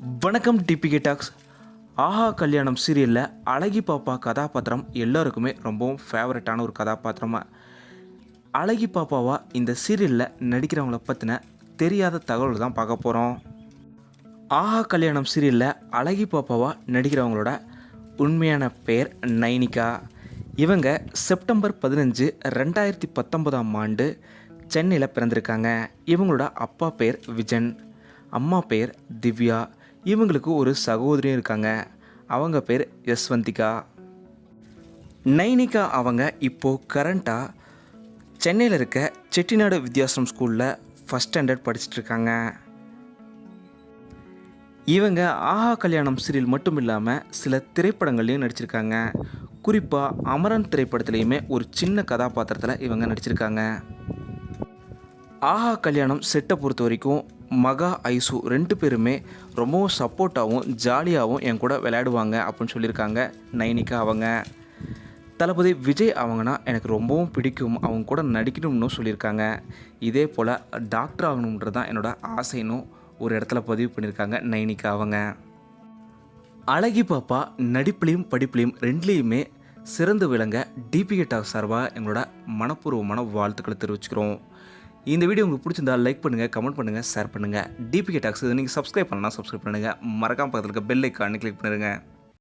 வணக்கம் DPK tax ஆஹா கல்யாணம் சீரியலில் அழகி பாப்பா கதாபாத்திரம் எல்லாருக்குமே ரொம்பவும் ஃபேவரட்டான ஒரு கதாபாத்திரமாக அழகி பாப்பாவா இந்த சீரியலில் நடிக்கிறவங்கள பற்றின தெரியாத தகவல் தான் பார்க்க போகிறோம் ஆஹா கல்யாணம் சீரியலில் அழகி பாப்பாவா நடிக்கிறவங்களோட உண்மையான பெயர் நைனிகா. இவங்க செப்டம்பர் பதினஞ்சு ரெண்டாயிரத்தி பத்தொன்பதாம் ஆண்டு சென்னையில் பிறந்திருக்காங்க. இவங்களோட அப்பா பேர் விஜன் அம்மா பேர் திவ்யா. இவங்களுக்கு ஒரு சகோதரியும் இருக்காங்க. அவங்க பேர் யஸ்வந்திகா. நைனிகா அவங்க இப்போது கரண்ட்டாக சென்னையில் இருக்க செட்டிநாடு வித்யாசிரம் ஸ்கூலில் ஃபஸ்ட் ஸ்டாண்டர்ட் படிச்சுட்டு இருக்காங்க. இவங்க ஆஹா கல்யாணம் சீரியல் மட்டும் இல்லாமல் சில திரைப்படங்கள்லையும் நடிச்சிருக்காங்க. குறிப்பாக அமரன் திரைப்படத்துலேயுமே ஒரு சின்ன கதாபாத்திரத்தில் இவங்க நடிச்சிருக்காங்க. ஆஹா கல்யாணம் செட்டை பொறுத்த வரைக்கும் மகா ஐசு ரெண்டு பேருமே ரொம்பவும் சப்போர்ட்டாகவும் ஜாலியாகவும் என் கூட விளையாடுவாங்க அப்படின்னு சொல்லியிருக்காங்க. நைனிகா அவங்க. தளபதி விஜய் அவங்கன்னா எனக்கு ரொம்பவும் பிடிக்கும். அவங்க கூட நடிக்கணும்னு சொல்லியிருக்காங்க. இதே போல் டாக்டர் ஆகணுன்றது தான் என்னோட ஆசைன்னும் ஒரு இடத்துல பதிவு பண்ணியிருக்காங்க நைனிகா அவங்க. அழகி பாப்பா நடிப்புலையும் படிப்புலையும் ரெண்டுலேயுமே சிறந்து விளங்க டிபிகே டாக் சார்பாக எங்களோட மனப்பூர்வமான வாழ்த்துக்களை தெரிவிச்சுக்கிறோம். இந்த வீடியோ உங்களுக்கு பிடிச்சிருந்தா லைக் பண்ணுங்கள் கமெண்ட் பண்ணுங்கள் ஷேர் பண்ணுங்கள் டிபிகே டாக்ஸ் இதை நீங்கள் சப்ஸ்கிரைப் பண்ணலாம் சப்ஸ்கிரைப் பண்ணுங்கள் மறக்காம பக்கத்தில் இருக்க பெல் ஐக்கானு கிளிக் பண்ணிடுங்க